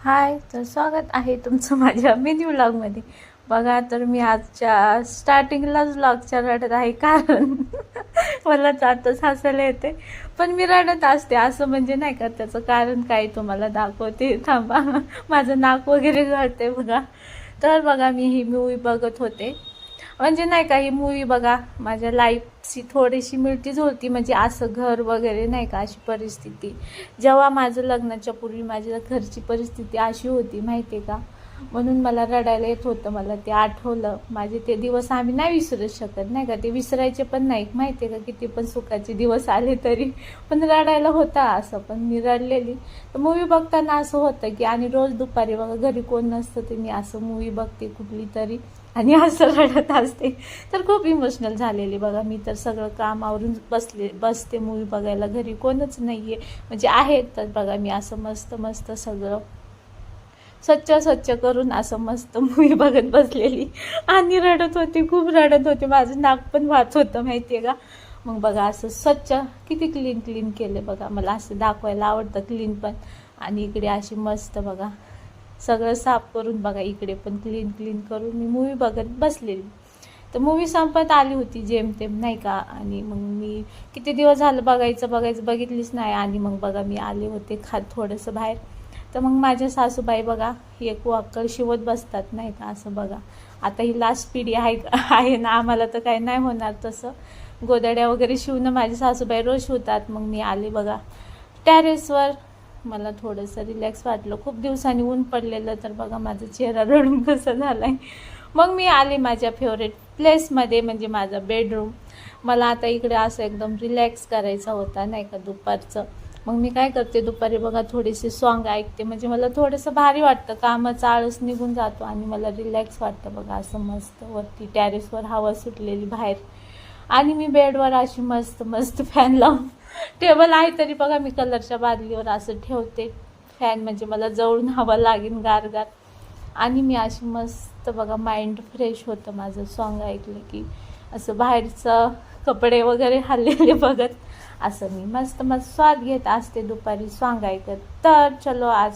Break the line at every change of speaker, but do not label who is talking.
हाय तर स्वागत आहे तुमचं माझ्या मिनी व्लॉगमध्ये बघा तर मी आजच्या स्टार्टिंगलाच व्लॉगच्या रडत आहे कारण मला जातच हसायला येते. पण मी रडत असते असं म्हणजे नाही का त्याचं कारण काय तुम्हाला दाखवते थांबा. माझं नाक वगैरे गळते बघा. तर बघा मी ही मूवी बघत होते. म्हणजे नाही का ही मूवी बघा माझ्या लाईफची थोडीशी मिळतीच होती म्हणजे असं घर वगैरे नाही का अशी परिस्थिती. जेव्हा माझं लग्नाच्या पूर्वी माझ्या घरची परिस्थिती अशी होती माहिती आहे का? म्हणून मला रडायला येत होतं मला ते आठवलं. माझे ते दिवस आम्ही नाही विसरू शकत नाही का? ते विसरायचे पण नाही. माहिती आहे का किती पण सुखाचे दिवस आले तरी. पण रडायला होता असं पण मी रडलेली. तर मूवी बघताना असं होतं की आणि रोज दुपारी बघा घरी कोण नसतं ते मी असं मूवी बघते कुठली तरी आणि असं रडत असते. तर खूप इमोशनल झालेली बघा. मी तर सगळं काम आवरून बसले बसते मूवी बघायला. घरी कोणच नाही म्हणजे आहे म्हणजे आहेत तर बघा मी असं मस्त मस्त सगळं स्वच्छ स्वच्छ करून असं मस्त मूवी बघत बसलेली. आणि रडत होती खूप रडत होती. माझं नाक पण वाच होतं माहिती आहे का? मग बघा असं स्वच्छ किती क्लीन क्लीन केले बघा. मला असं दाखवायला आवडतं क्लीन पण. आणि इकडे अशी मस्त बघा. सगळं साफ करून बघा. इकडे पण क्लीन क्लीन करून मी मूवी बघत बसलेली. तर मूवी संपत आली होती जेमतेम नाही का? आणि मग मी किती दिवस झालं बघायचं बघायचं बघितलीच नाही. आणि मग बघा मी आले होते खात थोडंसं बाहेर. तर मग माझ्या सासूबाई बघा एक वाक्कल शिवत बसतात नाही का असं बघा. आता ही लास्ट पिढी आहे आहे ना आम्हाला तर काही नाही होणार तसं. गोदड्या वगैरे शिवणं माझी सासूबाई रोज शिवतात मग मी आले बघा. टॅरेसवर मला थोडंसं रिलॅक्स वाटलं. खूप दिवसांनी ऊन पडलेलं तर बघा माझा चेहरा रडून कसं झाला आहे मग मी आले माझ्या फेवरेट प्लेसमध्ये म्हणजे माझा बेडरूम मला आता इकडे असं एकदम रिलॅक्स करायचा होता नाही का दुपारचं. मग मी काय करते दुपारी बघा थोडेसे सॉंग ऐकते. म्हणजे मला थोडंसं भारी वाटतं. कामाचा आळस निघून जातो आणि मला रिलॅक्स वाटतं बघा असं मस्त वरती टॅरेसवर हवा सुटलेली बाहेर. आणि मी बेडवर अशी मस्त मस्त फॅन लावून टेबल आहे तरी बघा मी कलरच्या बादलीवर असं ठेवते. फॅन म्हणजे मला जवळून हवा लागेल गारगार. आणि मी अशी मस्त बघा माइंड फ्रेश होतं माझं सॉन्ग ऐकलं की. असं बाहेरचं कपडे वगैरे हल्लेले बघत. असं मी मस्त मस्त स्वाद घेत असते दुपारी सॉन्ग ऐकत. तर चलो आज